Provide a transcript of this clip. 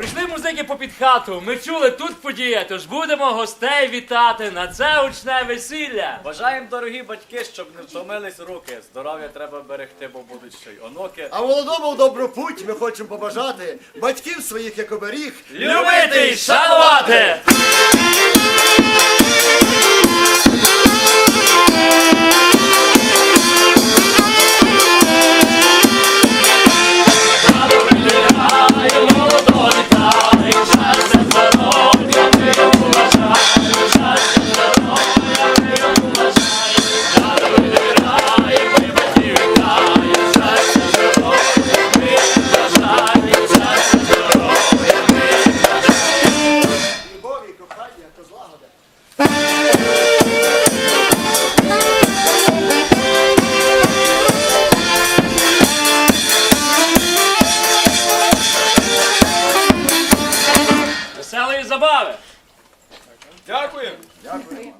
Прийшли музики попід хату. Ми чули тут подія, тож будемо гостей вітати на це учне весілля. Бажаємо, дорогі батьки, щоб не втомились руки. Здоров'я треба берегти, бо будуть ще й онуки. А молодому в добру путь ми хочемо побажати батьків своїх як оберіг. Любити й шанувати! Веселої забави! Дякую. Дякую.